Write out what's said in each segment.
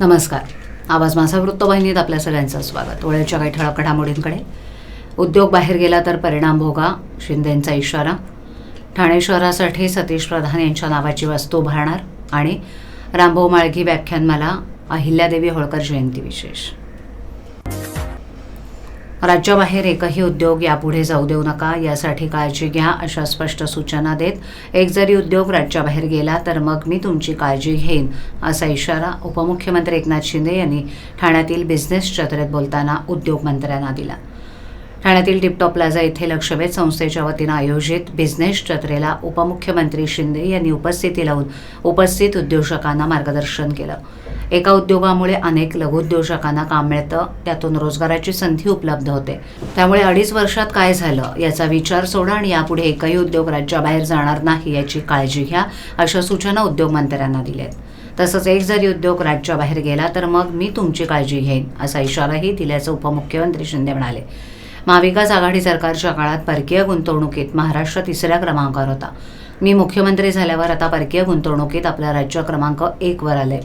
नमस्कार. आवाज माझा वृत्तवाहिनीत आपल्या सगळ्यांचं स्वागत. वेळेच्या काही ठळक घडामोडींकडे. उद्योग बाहेर गेला तर परिणाम भोगा शिंदेंचा इशारा. ठाणे शहरासाठी सतीश प्रधान यांच्या नावाची वस्तू उभारणार आणि रामभाऊ माळगी व्याख्यानमाला अहिल्यादेवी होळकर जयंती विशेष. राज्याबाहेर एकही उद्योग यापुढे जाऊ देऊ नका यासाठी काळजी घ्या अशा स्पष्ट सूचना देत एक जरी उद्योग राज्याबाहेर गेला तर मग मी तुमची काळजी घेईन असा इशारा उपमुख्यमंत्री एकनाथ शिंदे यांनी ठाण्यातील बिझनेस जत्रेत बोलताना उद्योगमंत्र्यांना दिला. ठाण्यातील टिपटॉप प्लाझा येथे लक्षवेध संस्थेच्या वतीनं आयोजित बिझनेस जत्रेला उपमुख्यमंत्री शिंदे यांनी उपस्थिती लावून उपस्थित उद्योजकांना मार्गदर्शन केलं. एका उद्योगामुळे अनेक लघुउद्योजकांना काम मिळतं त्यातून रोजगाराची संधी उपलब्ध होते. त्यामुळे अडीच वर्षात काय झालं याचा विचार सोडा आणि यापुढे एकही उद्योग राज्याबाहेर जाणार नाही याची काळजी घ्या अशा सूचना उद्योगमंत्र्यांना दिल्यात. तसंच एक जरी उद्योग राज्याबाहेर गेला तर मग मी तुमची काळजी घेईन असा इशाराही दिल्याचं उपमुख्यमंत्री शिंदे म्हणाले. महाविकास आघाडी सरकारच्या काळात परकीय गुंतवणुकीत महाराष्ट्र तिसऱ्या क्रमांकावर होता. मी मुख्यमंत्री झाल्यावर आता परकीय गुंतवणुकीत आपलं राज्य क्रमांक एकवर आले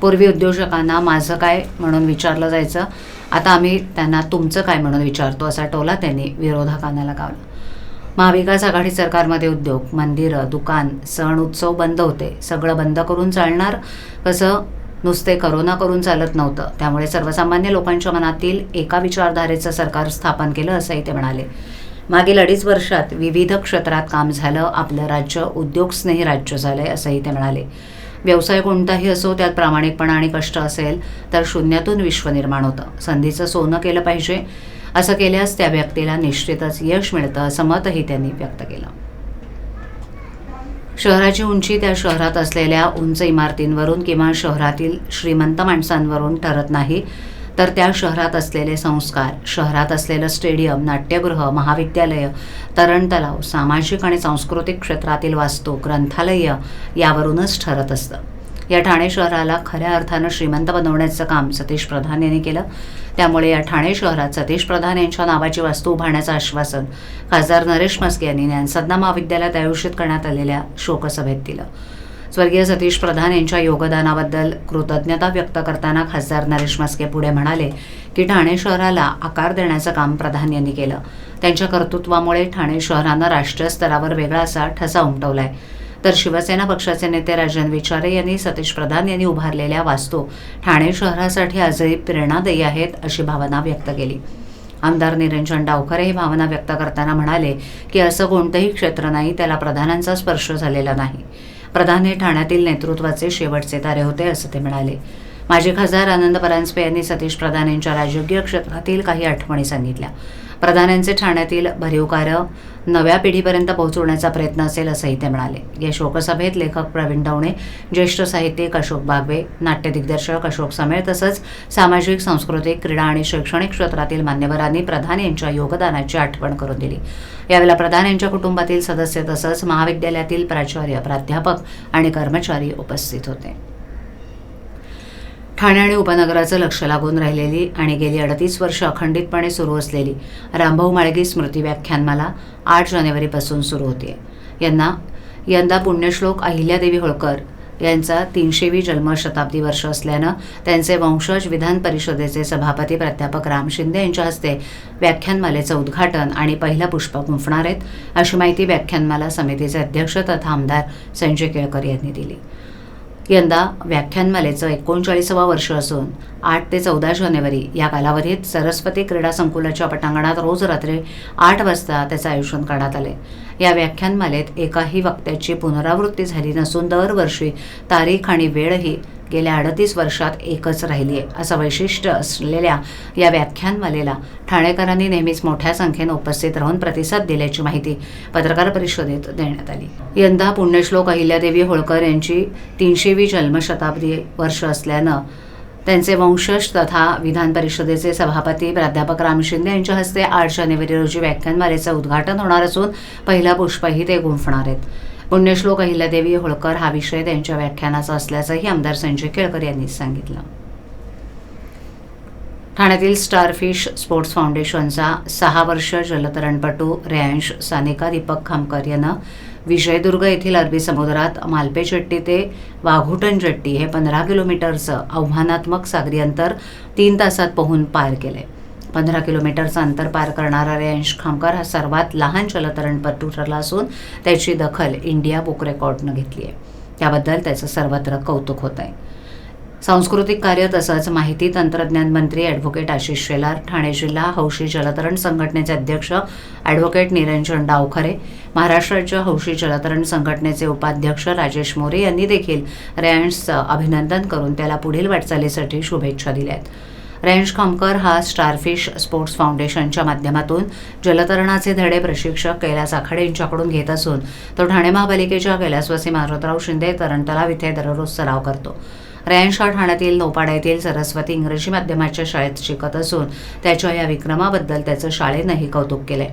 पूर्वी उद्योजकांना माझं काय म्हणून विचारलं जायचं आता आम्ही त्यांना तुमचं काय म्हणून विचारतो असा टोला त्यांनी विरोधकांना लगावला महाविकास आघाडी सरकारमध्ये उद्योग मंदिरं दुकान सण उत्सव बंद होते. सगळं बंद करून चालणार कसं? नुसते करोना करून चालत नव्हतं. त्यामुळे सर्वसामान्य लोकांच्या मनातील एका विचारधारेचं सरकार स्थापन केलं असंही ते म्हणाले. मागील अडीच वर्षात विविध क्षेत्रात काम झालं आपलं राज्य उद्योगस्नेही राज्य झालं आहे असंही ते म्हणाले. व्यवसाय कोणताही असो त्यात प्रामाणिकपणा आणि कष्ट असेल तर शून्यातून विश्व निर्माण होतं. संधीचं सोनं केलं पाहिजे. असं केल्यास त्या व्यक्तीला निश्चितच यश मिळतं असं मतही त्यांनी व्यक्त केलं. शहराची उंची त्या शहरात असलेल्या उंच इमारतींवरून किंवा शहरातील श्रीमंत माणसांवरून ठरत नाही तर त्या शहरात असलेले संस्कार शहरात असलेलं स्टेडियम नाट्यगृह महाविद्यालय तरण तलाव सामाजिक आणि सांस्कृतिक क्षेत्रातील वास्तू ग्रंथालय यावरूनच ठरत असतं. या ठाणे शहराला खऱ्या अर्थानं श्रीमंत बनवण्याचं काम सतीश प्रधान यांनी केलं. त्यामुळे या ठाणे शहरात सतीश प्रधान यांच्या नावाची वास्तू उभारण्याचं आश्वासन खासदार नरेश मस्के यांनी ज्ञानसाधना महाविद्यालयात आयोजित करण्यात आलेल्या शोकसभेत दिलं. स्वर्गीय सतीश प्रधान यांच्या योगदानाबद्दल कृतज्ञता व्यक्त करताना खासदार नरेश मस्के पुढे म्हणाले की ठाणे शहराला आकार देण्याचं काम प्रधान यांनी केलं. त्यांच्या कर्तृत्वामुळे ठाणे शहरानं राष्ट्रीय स्तरावर वेगळा असा ठसा उमटवलाय. तर शिवसेना पक्षाचे नेते राजन विचारे यांनी सतीश प्रधान यांनी उभारलेल्या वास्तू ठाणे शहरासाठी आजही प्रेरणादायी आहेत अशी भावना व्यक्त केली. आमदार निरंजन डावखरे ही भावना व्यक्त करताना म्हणाले की असं कोणतंही क्षेत्र नाही त्याला प्रधानांचा स्पर्श झालेला नाही. प्रधान हे ठाण्यातील नेतृत्वाचे शेवटचे तारे होते असं ते म्हणाले. माजी खासदार आनंद परांजपे यांनी सतीश प्रधान यांच्या राजकीय क्षेत्रातील काही आठवणी सांगितल्या. प्रधान यांचे ठाण्यातील भरीव कार्य नव्या पिढीपर्यंत पोहोचवण्याचा प्रयत्न असेल असंही ते म्हणाले. या शोकसभेत लेखक प्रवीण डवणे ज्येष्ठ साहित्यिक अशोक बागवे नाट्य दिग्दर्शक अशोक समेळ तसंच सामाजिक सांस्कृतिक क्रीडा आणि शैक्षणिक क्षेत्रातील मान्यवरांनी प्रधान यांच्या योगदानाची आठवण करून दिली. यावेळेला प्रधान यांच्या कुटुंबातील सदस्य तसंच महाविद्यालयातील प्राचार्य प्राध्यापक आणि कर्मचारी उपस्थित होते. ठाणे आणि उपनगराचं लक्ष लागून राहिलेली आणि गेली अडतीस वर्ष अखंडितपणे सुरू असलेली रामभाऊ माळगी स्मृती व्याख्यानमाला आठ जानेवारीपासून सुरू होते. यांना यंदा पुण्यश्लोक अहिल्यादेवी होळकर यांचा तीनशेवी जन्मशताब्दी वर्ष असल्यानं त्यांचे वंशज विधान परिषदेचे सभापती प्राध्यापक राम शिंदे यांच्या हस्ते व्याख्यानमालेचं उद्घाटन आणि पहिलं पुष्प गुंफणार आहेत अशी माहिती व्याख्यानमाला समितीचे अध्यक्ष तथा आमदार संजय केळकर यांनी दिली. यंदा व्याख्यानमालेचं एकोणचाळीसावं वर्ष असून आठ ते चौदा जानेवारी या कालावधीत सरस्वती क्रीडा संकुलाच्या पटांगणात रोज रात्री आठ वाजता त्याचं आयोजन करण्यात आले. या व्याख्यानमालेत एकाही वक्त्याची पुनरावृत्ती झाली नसून दरवर्षी तारीख आणि वेळही गेल्या अडतीस वर्षात एकच राहिली आहे. असं वैशिष्ट्य असलेल्या या व्याख्यानमालेला ठाणेकरांनी नेहमीच मोठ्या संख्येनं उपस्थित राहून प्रतिसाद दिल्याची माहिती पत्रकार परिषदेत देण्यात आली. यंदा पुण्यश्लोक अहिल्यादेवी होळकर यांची तीनशेवी जन्मशताब्दी वर्ष असल्यानं त्यांचे वंशज तथा विधान परिषदेचे सभापती प्राध्यापक राम शिंदे यांच्या हस्ते आठ जानेवारी रोजी व्याख्यानमालेचं उद्घाटन होणार असून पहिला पुष्पही ते गुंफणार आहेत. पुण्यश्लोक अहिल्यादेवी होळकर हा विषय त्यांच्या व्याख्यानाचा असल्याचंही आमदार संजय केळकर यांनी सांगितलं. ठाण्यातील स्टारफिश स्पोर्ट्स फाउंडेशनचा सहा वर्ष जलतरणपटू रेयांश सानिका दीपक खामकर यानं विजयदुर्ग येथील अरबी समुद्रात मालपे जेट्टी ते वाघुटन जेट्टी हे पंधरा किलोमीटरचं आव्हानात्मक सागरी अंतर तीन तासात पोहून पार केले. पंधरा किलोमीटरचं अंतर पार करणारा रेयांश खामकर हा सर्वात लहान जलतरणपटू ठरला असून त्याची दखल इंडिया बुक रेकॉर्डनं घेतली आहे. त्याबद्दल त्याचं सर्वत्र कौतुक होत आहे. सांस्कृतिक कार्य तसंच माहिती तंत्रज्ञान मंत्री ॲडव्होकेट आशिष शेलार ठाणे जिल्हा हौशी जलतरण संघटनेचे अध्यक्ष ॲडव्होकेट निरंजन डावखरे महाराष्ट्र राज्य हौशी जलतरण संघटनेचे उपाध्यक्ष राजेश मोरे यांनी देखील रेयांशचं अभिनंदन करून त्याला पुढील वाटचालीसाठी शुभेच्छा दिल्या आहेत. रेंज खामकर हा स्टारफिश स्पोर्ट्स फाउंडेशनच्या माध्यमातून जलतरणाचे धडे प्रशिक्षक कैलास आखाडे यांच्याकडून घेत असून तो ठाणे महापालिकेच्या कैलासवासी मारुतराव शिंदे तरण तलाव इथे दररोज सराव करतो. रॅन्श हा ठाण्यातील नौपाडा येथील सरस्वती इंग्रजी माध्यमाच्या शाळेत शिकत असून त्याच्या या विक्रमाबद्दल त्याचं शाळेनंही कौतुक केलंय.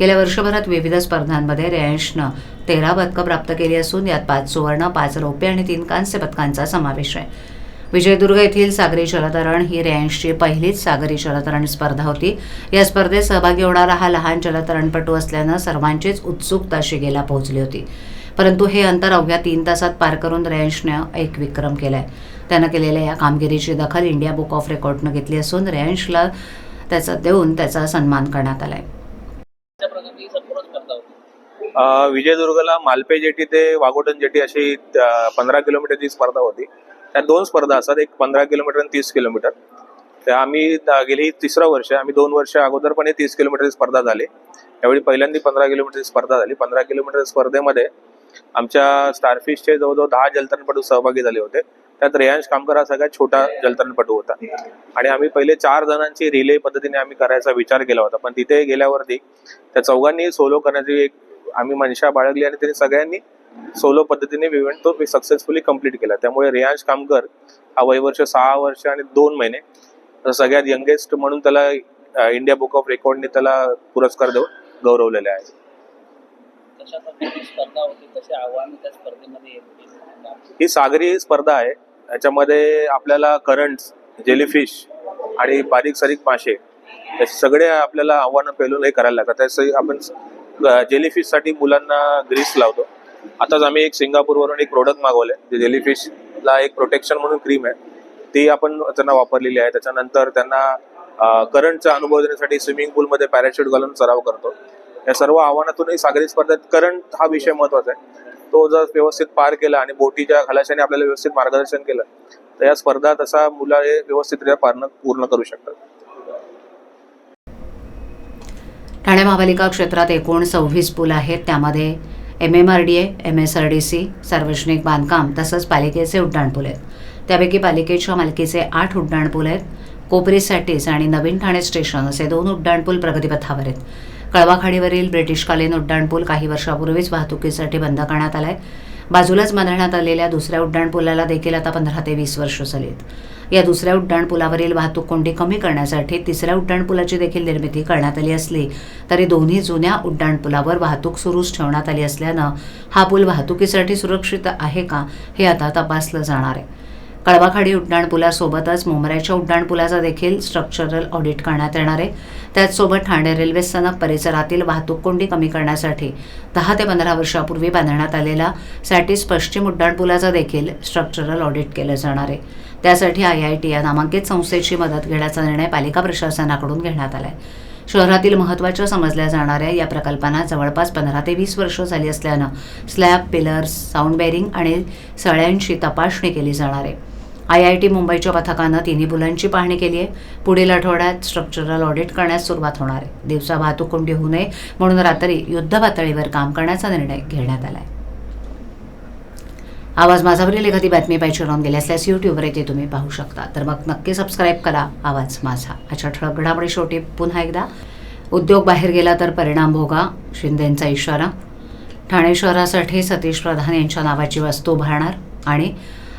गेल्या वर्षभरात विविध स्पर्धांमध्ये रेयांशनं तेरा पदकं प्राप्त केली असून यात पाच सुवर्ण पाच रौप्य आणि तीन कांस्य पदकांचा समावेश आहे. विजयदुर्ग येथील सागरी जलतरण ही रेयांशची पहिलीच सागरी जलतरण स्पर्धा होती. या स्पर्धेत सहभागी होणारा हा लहान जलतरणपटू असल्यानं सर्वांचीच उत्सुकता शिगेला पोहोचली होती. परंतु हे अंतर अवघ्या तीन तासात पार करून रेयांशनं एक विक्रम केलाय. त्यानं केलेल्या या कामगिरीची दखल इंडिया बुक ऑफ रेकॉर्डनं घेतली असून रेयांशला त्याचा देऊन त्याचा सन्मान करण्यात आलाय. विजयदुर्गला मालपे जेटी ते वाघोटन जेटी अशी पंधरा किलोमीटरची स्पर्धा होती. त्या दोन स्पर्धा असतात. एक पंधरा किलोमीटर आणि तीस किलोमीटर. त्या आम्ही द- गेली तिसरं वर्ष आम्ही दोन वर्ष अगोदर पण तीस किलोमीटरची स्पर्धा झाली. त्यावेळी पहिल्यांदा पंधरा किलोमीटरची स्पर्धा झाली. पंधरा किलोमीटर स्पर्धेमध्ये आमच्या स्टारफिशचे जवळजवळ दहा जलतरणपटू सहभागी झाले होते. त्यात रेयांश कामकर हा सगळ्यात छोटा जलतरणपटू होता. आणि आम्ही पहिले चार जणांची रिले पद्धतीने आम्ही करायचा विचार केला होता. पण तिथे गेल्यावरती त्या चौघांनी सोलो करण्याची एक आम्ही मनशा बाळगली आणि त्यांनी सगळ्यांनी सोलो पद्धतीने इव्हेंट तो सक्सेसफुली कंप्लीट केला. त्यामुळे रियांश कामकर हा वयवर्ष सहा वर्ष आणि दोन महिने सगळ्यात यंगेस्ट म्हणून त्याला इंडिया बुक ऑफ रेकॉर्डने त्याला पुरस्कार देऊन गौरवलेले आहे. ही सागरी स्पर्धा आहे. याच्यामध्ये आपल्याला करंट जेलीफिश आणि बारीक सारीक मासे सगळे आपल्याला आव्हानं पेलून हे करायला लागतात. त्यासाठी आपण जेलीफिशसाठी मुलांना ग्रीस लावतो. आताच आम्ही एक सिंगापूरवरून एक प्रोडक्ट मागवले जे जेलीफिशला एक प्रोटेक्शन म्हणून क्रीम आहे. ती आपण त्यांना वापरलेली आहे. त्याच्यानंतर त्यांना करंटचा अनुभव देण्यासाठी स्विमिंग पूलमध्ये पॅराशूट घालून सराव करतो. या सर्व आव्हानातूनही सागरी स्पर्धेत करंट हा विषय महत्त्वाचा आहे. तो जर व्यवस्थित पार केला आणि बोटीच्या खलाशाने आपल्याला व्यवस्थित मार्गदर्शन केलं तर या स्पर्धा तसा मुलं हे व्यवस्थितरित्या पार पूर्ण करू शकतात. ठाणे महापालिका क्षेत्रात एकूण सव्वीस पूल आहेत. त्यामध्ये M M R D A M S R D C सार्वजनिक बांधकाम तसंच पालिकेचे उड्डाणपूल आहेत. त्यापैकी पालिकेच्या मालकीचे आठ उड्डाणपूल आहेत. कोपरीसाठीच आणि नवीन ठाणे स्टेशन असे दोन उड्डाणपूल प्रगतीपथावर आहेत. कळवाखाडीवरील ब्रिटिशकालीन उड्डाणपूल काही वर्षापूर्वीच वाहतुकीसाठी बंद करण्यात आला आहे बाजूलाच बांधण्यात आलेल्या दुसऱ्या उड्डाणपुलाला देखील आता पंधरा ते वीस वर्ष झालीत. या दुसऱ्या उड्डाणपुलावरील वाहतूक कोंडी कमी करण्यासाठी तिसऱ्या उड्डाणपुलाची देखील निर्मिती करण्यात आली असली तरी दोन्ही जुन्या उड्डाणपुलावर वाहतूक सुरूच ठेवण्यात आली असल्यानं हा पूल वाहतुकीसाठी सुरक्षित आहे का हे आता तपासलं जाणार आहे. कळवाखाडी उड्डाणपुलासोबतच मुंबऱ्याच्या उड्डाणपुलाचा देखील स्ट्रक्चरल ऑडिट करण्यात येणार आहे. त्याचसोबत ठाणे रेल्वे स्थानक परिसरातील वाहतूक कोंडी कमी करण्यासाठी दहा ते पंधरा वर्षापूर्वी बांधण्यात आलेला सॅटिस पश्चिम उड्डाणपुलाचा देखील स्ट्रक्चरल ऑडिट केलं जाणार आहे. त्यासाठी आय आय टी या नामांकित संस्थेची मदत घेण्याचा निर्णय पालिका प्रशासनाकडून घेण्यात आला आहे शहरातील महत्त्वाच्या समजल्या जाणाऱ्या या प्रकल्पांना जवळपास पंधरा ते वीस वर्ष झाली असल्यानं स्लॅब पिलर्स साऊंड बेरिंग आणि सळ्यांची तपासणी केली जाणार आहे. आय आय टी मुंबईच्या पथकानं तिन्ही पुलांची पाहणी केली आहे. पुढील आठवड्यात स्ट्रक्चरल ऑडिट करण्यास सुरुवात होणार आहे. दिवसा वाहतूक कोंडी होऊ नये म्हणून रात्री युद्ध पातळीवर काम करण्याचा निर्णय घेण्यात आला आहे आवाज माझावरील एखादी बातमी पाहिजे राहून गेली असल्यास यूट्यूबवर येथे तुम्ही पाहू शकता. तर मग नक्की सबस्क्राईब करा. आवाज माझा. अशा ठळक घडामोडी शेवटी पुन्हा एकदा. उद्योग बाहेर गेला तर परिणाम भोगा. शिंदेंचा इशारा. ठाणे शहरासाठी सतीश प्रधान यांच्या नावाची वस्तू उभारणार आणि